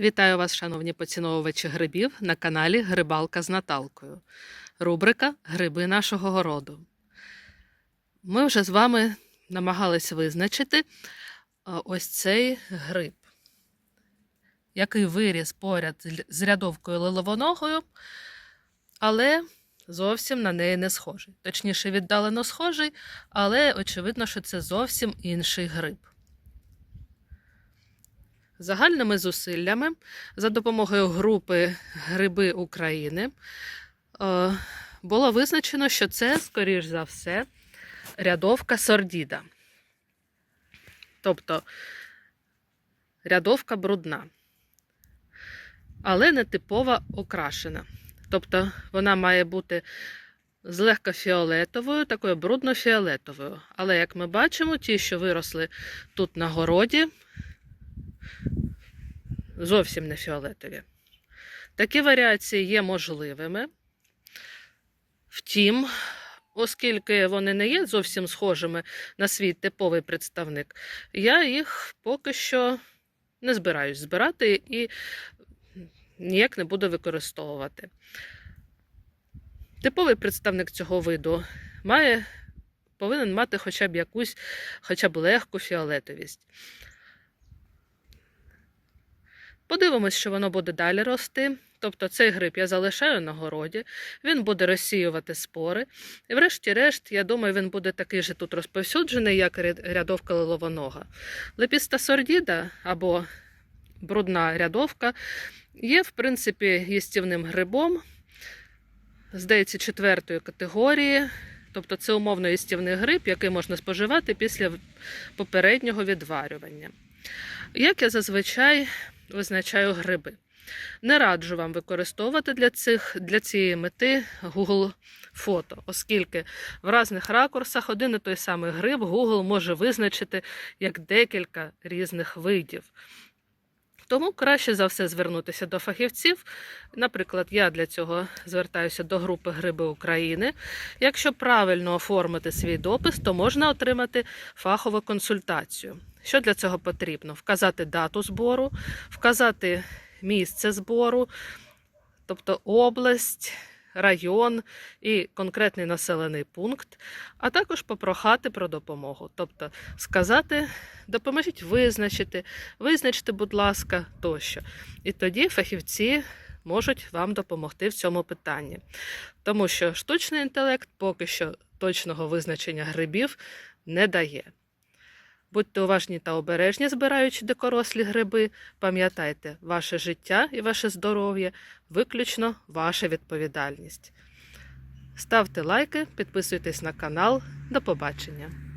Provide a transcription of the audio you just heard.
Вітаю вас, шановні поціновувачі грибів, на каналі Грибалка з Наталкою. Рубрика Гриби нашого городу. Ми вже з вами намагались визначити ось цей гриб, який виріс поряд з рядовкою лиловоногою, але зовсім на неї не схожий. Точніше, віддалено схожий, але очевидно, що це зовсім інший гриб. Загальними зусиллями за допомогою групи Гриби України е, було визначено, що це, скоріш за все, рядовка сордіда. Тобто рядовка брудна, але не типова окрашена. Тобто вона має бути злегка фіолетовою, такою брудно-фіолетовою. Але, як ми бачимо, ті, що виросли тут на городі, зовсім не фіолетові. Такі варіації є можливими. Втім, оскільки вони не є зовсім схожими на свій типовий представник, я їх поки що не збираюсь збирати і ніяк не буду використовувати. Типовий представник цього виду має, повинен мати хоча б якусь, хоча б легку фіолетовість. Подивимось, що воно буде далі рости. Тобто цей гриб я залишаю на городі, він буде розсіювати спори. І врешті-решт, я думаю, він буде такий же тут розповсюджений, як рядовка лиловонога. Лепіста сордіда або брудна рядовка є, в принципі, їстівним грибом, здається, четвертої категорії. Тобто це умовно їстівний гриб, який можна споживати після попереднього відварювання. Як я зазвичай визначаю гриби. Не раджу вам використовувати для, цих, для цієї мети Google фото, оскільки в різних ракурсах один і той самий гриб Google може визначити як декілька різних видів. Тому краще за все звернутися до фахівців. Наприклад, я для цього звертаюся до групи Гриби України. Якщо правильно оформити свій допис, то можна отримати фахову консультацію. Що для цього потрібно? Вказати дату збору, вказати місце збору, тобто область, район і конкретний населений пункт, а також попрохати про допомогу. Тобто сказати, допоможіть визначити, визначте, будь ласка, тощо. І тоді фахівці можуть вам допомогти в цьому питанні. Тому що штучний інтелект поки що точного визначення грибів не дає. Будьте уважні та обережні, збираючи дикорослі гриби. Пам'ятайте, ваше життя і ваше здоров'я виключно ваша відповідальність. Ставте лайки, підписуйтесь на канал. До побачення!